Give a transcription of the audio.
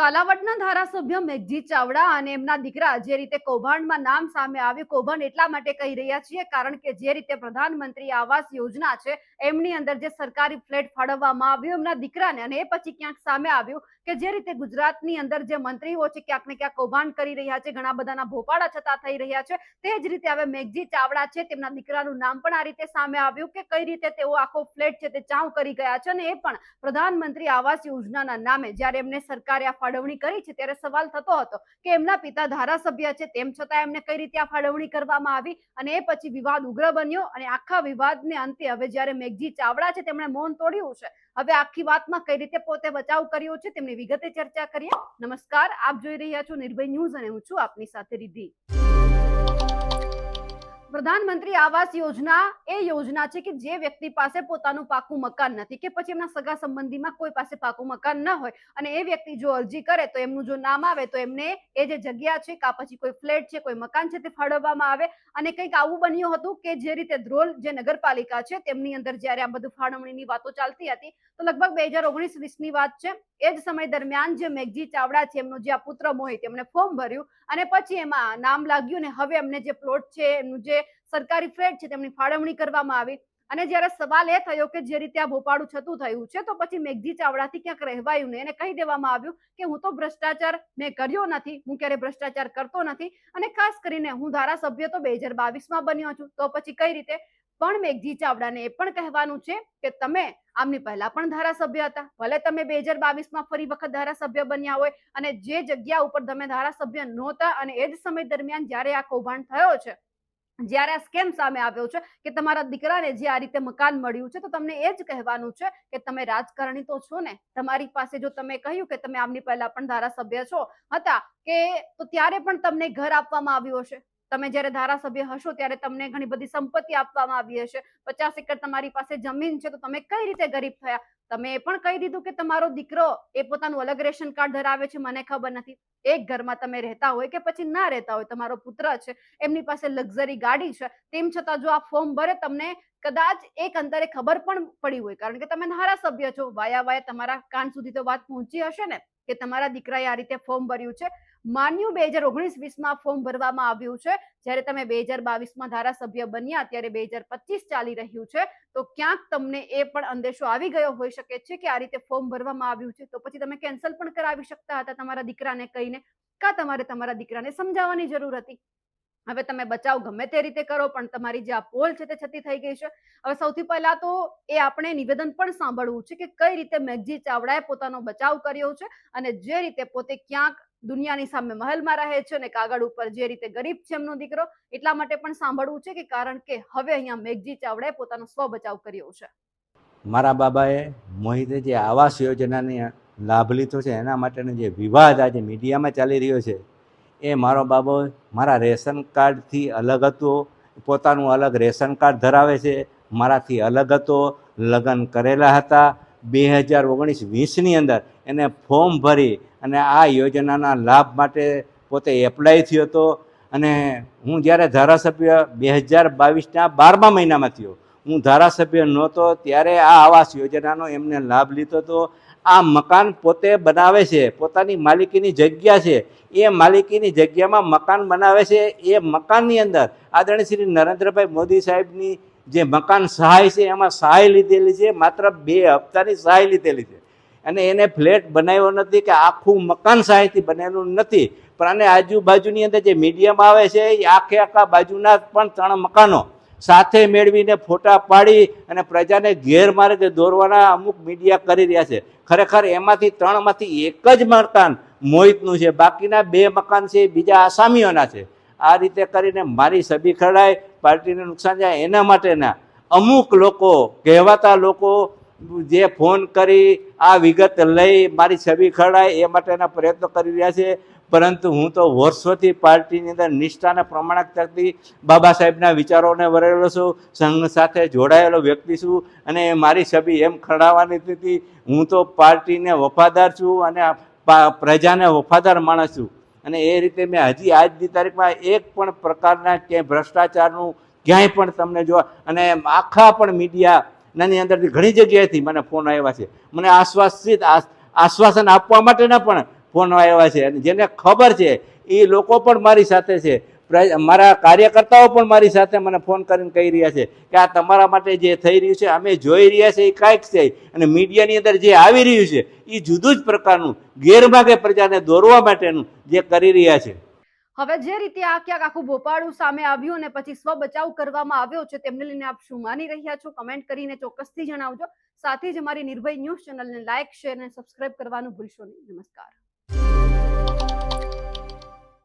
કાલાવડના ધારાસભ્ય મેઘજી ચાવડા અને એમના દીકરા જે રીતે કૌભાંડમાં નામ સામે આવ્યું, કૌભાંડ એટલા માટે કહી રહ્યા છીએ કારણ કે જે રીતે પ્રધાનમંત્રી આવાસ યોજના છે, એમની અંદર જે સરકારી ફ્લેટ ફાળવવામાં આવ્યું, એમના દીકરાને અને એ પછી ક્યાંક સામે આવ્યું કે જે રીતે ગુજરાતની અંદર જે મંત્રીઓ છે, ક્યાંક ને ક્યાંક કૌભાંડ કરી રહ્યા છે, ઘણા બધાના ભોપાળા છતાં થઈ રહ્યા છે, તે જ રીતે હવે મેઘજી ચાવડા છે, તેમના દીકરાનું નામ પણ આ રીતે સામે આવ્યું કે કઈ રીતે તેઓ આખો ફ્લેટ છે તે ચાઉ કરી ગયા છે અને એ પણ પ્રધાનમંત્રી આવાસ યોજનાના નામે જ્યારે એમને સરકારે આ ફાળવણી કરી છે ત્યારે સવાલ થતો હતો કે એમના પિતા ધારાસભ્ય છે, તેમ છતાં એમને કઈ રીતે આ ફાળવણી કરવામાં આવી? અને એ પછી વિવાદ ઉગ્ર બન્યો અને આખા વિવાદને અંતે હવે જ્યારે મેઘજી ચાવડા છે તેમણે મૌન તોડ્યું છે. હવે આખી વાતમાં કઈ રીતે પોતે બચાવ કર્યો છે તેમની વિગતે ચર્ચા કરીએ. નમસ્કાર, આપ જોઈ રહ્યા છો નિર્ભય ન્યૂઝ અને હું છું આપની સાથે રિદ્ધિ. પ્રધાનમંત્રી આવાસ યોજના એ યોજના છે કે જે વ્યક્તિ પાસે પોતાનું પાકું મકાન નથી કે પછી એમના સગા સંબંધીમાં કોઈ પાસે પાકું મકાન ન હોય અને એ વ્યક્તિ જો અરજી કરે તો એમનું જો નામ આવે તો એમને એ જે જગ્યા છે કા પછી કોઈ ફ્લેટ છે, કોઈ મકાન છે તે ફાળવવામાં આવે અને કંઈક આવું બન્યું હતું કે જે રીતે ધ્રોલ જે નગરપાલિકા છે તેમની અંદર જ્યારે આ બધું ફાળવણીની વાતો ચાલતી હતી તો લગભગ બે હજાર ઓગણીસ વીસની વાત છે. એ જ સમય દરમિયાન જે મેઘજી ચાવડા છે એમનો જે આ પુત્ર મોહિત એમને ફોર્મ ભર્યું અને પછી એમાં નામ લાગ્યું ને હવે એમને જે પ્લોટ છે એમનું જે સરકારી ફ્લેટ છે, તેમની ફાળવણી કરવામાં આવી. અને જ્યારે સવાલ એ થયો કે જે રીતે આ ભોપાળું છતું થયું છે, તો પછી મેઘજી ચાવડાથી ક્યાંક રહેવાયું નહીં. એને કહી દેવામાં આવ્યું કે હું તો ભ્રષ્ટાચાર મેં કર્યો નથી. હું ક્યારે ભ્રષ્ટાચાર કરતો નથી. અને ખાસ કરીને હું ધારાસભ્ય તો બે હજાર બાવીસમાં બન્યો છું. તો પછી કઈ રીતે? પણ મેઘજી ચાવડાને એ પણ કહેવાનું છે કે તમે આમની પહેલા પણ ધારાસભ્ય હતા. ભલે તમે બે હજાર બાવીસમાં ફરી વખત ધારાસભ્ય બન્યા હોય અને જે જગ્યા ઉપર તમે ધારાસભ્ય નહોતા અને એ જ સમય દરમિયાન જ્યારે આ કૌભાંડ થયો છે જ્યારે આ સ્કેમ સામે આવ્યો છે કે તમારા દીકરાને જે આ રીતે મકાન મળ્યું છે, તો તમને એ જ કહેવાનું છે કે તમે રાજકારણી તો છો ને, તમારી પાસે જો તમે કહ્યું કે તમે આમની પહેલા પણ ધારાસભ્ય છો હતા, કે તો ત્યારે પણ તમને ઘર આપવામાં આવ્યું હશે? તમે જ્યારે ધારાસભ્ય હશો ત્યારે તમને ઘણી બધી સંપત્તિ આપવામાં આવી હશે. પચાસ એકર તમારી પાસે જમીન છે તો તમે કઈ રીતે ગરીબ થયા? તમે એ પણ કહી દીધું કે તમારો દીકરો એ પોતાનું અલગ રેશન કાર્ડ ધરાવે છે, મને ખબર નથી. એક ઘરમાં તમે રહેતા હોય કે પછી ના રહેતા હોય, તમારો પુત્ર છે, એમની પાસે લક્ઝરી ગાડી છે, તેમ છતાં જો આ ફોર્મ ભરે તમને કદાચ એક અંતરે ખબર પણ પડી હોય. કારણ કે તમે ધારાસભ્ય છો, વાયા વાયા તમારા કાન સુધી તો વાત પહોંચી હશે ને. કે તમારા દીકરાએ આ રીતે ફોર્મ ભર્યું છે. માન્યું બે હજાર ઓગણીસ વીસમાં ફોર્મ ભરવામાં આવ્યું છે. જ્યારે તમે બે હજાર બાવીસમાં ધારાસભ્ય બન્યા ત્યારે બે હજાર પચીસ ચાલી રહ્યું છે. તો ક્યાંક તમને એ પણ અંદેશો આવી ગયો હોઈ શકે છે કે આ રીતે ફોર્મ ભરવામાં આવ્યું છે. તો પછી તમે કેન્સલ પણ કરાવી શકતા હતા તમારા દીકરાને કહીને. કા તમારે તમારા દીકરાને સમજાવવાની જરૂર હતી? હવે તમે બચાવ ગમે તે રીતે કરો, પણ તમારી જે આ પોલ છે તે છતી થઈ ગઈ છે. હવે સૌથી પહેલા તો એ આપણે નિવેદન પણ સાંભળવું છે કે કઈ રીતે મેઘજી ચાવડાએ પોતાનો બચાવ કર્યો છે અને જે રીતે પોતે ક્યાંક દુનિયાની સામે મહેલમાં રહે છે અને કાગળ ઉપર જે રીતે ગરીબ છે એમનો દીકરો, એટલા માટે પણ સાંભળવું છે કે કારણ કે હવે અહીંયા મેઘજી ચાવડાએ પોતાનો સ્વ બચાવ કર્યો છે. મારા બાબાએ મોહિતે જે આવાસ યોજનાની લાભ લીધો છે, એના માટેનો જે વિવાદ આજે મીડિયામાં ચાલી રહ્યો છે એ મારો બાબો મારા રેશન કાર્ડથી અલગ હતો. પોતાનું અલગ રેશન કાર્ડ ધરાવે છે. મારાથી અલગ હતો. લગ્ન કરેલા હતા. બે હજાર ઓગણીસ વીસની અંદર એને ફોર્મ ભરી અને આ યોજનાના લાભ માટે પોતે એપ્લાય થયો હતો. અને હું જ્યારે ધારાસભ્ય બે હજાર બાવીસના બારમા મહિનામાં થયો. હું ધારાસભ્ય નહોતો. ત્યારે આ આવાસ યોજનાનો એમને લાભ લીધો હતો. આ મકાન પોતે બનાવે છે, પોતાની માલિકીની જગ્યા છે. એ માલિકીની જગ્યામાં મકાન બનાવે છે. એ મકાનની અંદર આદરણીય શ્રી નરેન્દ્રભાઈ મોદી સાહેબની જે મકાન સહાય છે, એમાં સહાય લીધેલી છે, માત્ર બે હપ્તાની સહાય લીધેલી છે. અને એને ફ્લેટ બનાવ્યો નથી કે આખું મકાન સહાયથી બનેલું નથી. પણ આને આજુબાજુની અંદર જે મીડિયમ આવે છે, એ આખે આખા બાજુના પણ ત્રણ મકાનો. સાથે મેળવીને ફોટા પાડી અને પ્રજાને ગેરમાર્ગે દોરવાના અમુક મીડિયા કરી રહ્યા છે. ખરેખર એમાંથી ત્રણમાંથી એક જ મકાન મોહિતનું છે. બાકીના બે મકાન છે બીજા આસામીઓના છે. આ રીતે કરીને મારી સભી ખરડાય, પાર્ટીને નુકસાન જાય એના માટેના અમુક લોકો, કહેવાતા લોકો જે ફોન કરી આ વિગત લઈ મારી છબી ખરડાય એ માટેના પ્રયત્નો કરી રહ્યા છે. પરંતુ હું તો વર્ષોથી પાર્ટીની અંદર નિષ્ઠા અને થતી બાબા સાહેબના વિચારોને વરેલો છું. સંઘ સાથે જોડાયેલો વ્યક્તિ છું અને મારી છબી એમ ખરડાવવાની હતી હું તો પાર્ટીને વફાદાર છું અને પ્રજાને વફાદાર માણસ છું. અને એ રીતે મેં હજી આજની તારીખમાં એક પણ પ્રકારના ક્યાંય ભ્રષ્ટાચારનું ક્યાંય પણ તમને જોવા અને આખા પણ મીડિયા નાની અંદરથી ઘણી જગ્યાએથી મને ફોન આવ્યા છે. મને આશ્વાસિત આશ્વાસન આપવા માટેના પણ ફોન આવ્યા છે. અને જેને ખબર છે, એ લોકો પણ મારી સાથે છે. મારા કાર્યકર્તાઓ પણ મારી સાથે મને ફોન કરીને કહી રહ્યા છે કે આ તમારા માટે જે થઈ રહ્યું છે, અમે જોઈ રહ્યા છે, એ કાંઈક છે. અને મીડિયાની અંદર જે આવી રહ્યું છે, એ જુદું જ પ્રકારનું ગેરમાર્ગે પ્રજાને દોરવા માટેનું જે કરી રહ્યા છે. હવે જે રીતે આ ક્યાંક આખું ભોપાળું સામે આવ્યું અને પછી સ્વ બચાવ કરવામાં આવ્યો છે, તેમને લઈને આપ શું માની રહ્યા છો? કમેન્ટ કરીને ચોક્કસથી જણાવજો. સાથે જ અમારી નિર્ભય ન્યૂઝ ચેનલને લાઇક શેર અને સબસ્ક્રાઇબ કરવાનું ભૂલશો નહીં. નમસ્કાર.